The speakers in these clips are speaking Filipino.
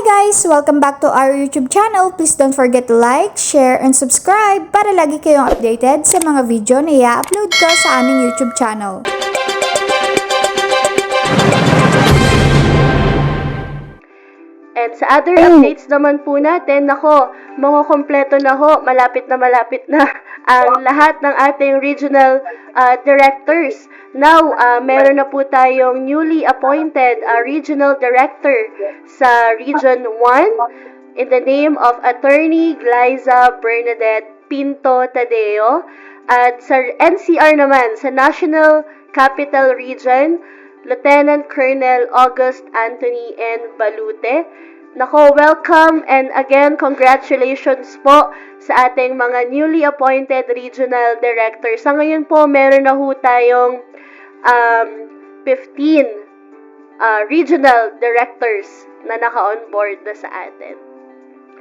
guys! Welcome back to our YouTube channel. Please don't forget to like, share, and subscribe para lagi kayong updated sa mga video na i-upload ko sa aming YouTube channel. And sa other updates naman po natin, nako, mga kompleto na ho, malapit na malapit na ang lahat ng ating regional uh, directors. Now, uh, meron na po tayong newly appointed uh, regional director sa Region 1 in the name of Attorney Glyza Bernadette Pinto Tadeo. At sa NCR naman, sa National Capital Region, Lieutenant Colonel August Anthony N. Balute. Nako, welcome and again, congratulations po sa ating mga newly appointed regional director. Sa ngayon po, meron na ho tayong um, 15 uh, regional directors na naka-on board na sa atin.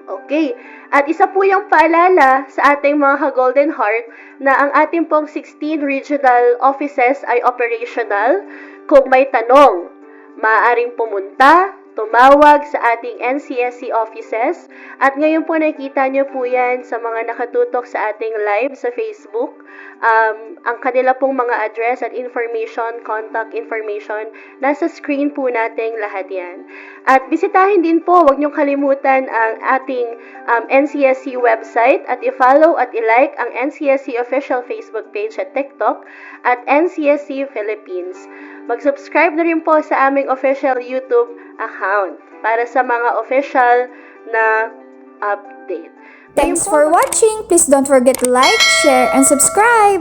Okay. At isa po yung paalala sa ating mga ka-Golden Heart na ang ating pong 16 regional offices ay operational. Kung may tanong, maaaring pumunta, tumawag sa ating NCSC offices. At ngayon po nakita nyo po yan sa mga nakatutok sa ating live sa Facebook. Um, ang kanila pong mga address at information, contact information, nasa screen po nating lahat yan. At bisitahin din po, huwag niyong kalimutan ang ating um, NCSC website at i-follow at i-like ang NCSC official Facebook page at TikTok at NCSC Philippines. Mag-subscribe na rin po sa aming official YouTube account para sa mga official na update. Thanks for watching! Please don't forget to like, share, and subscribe!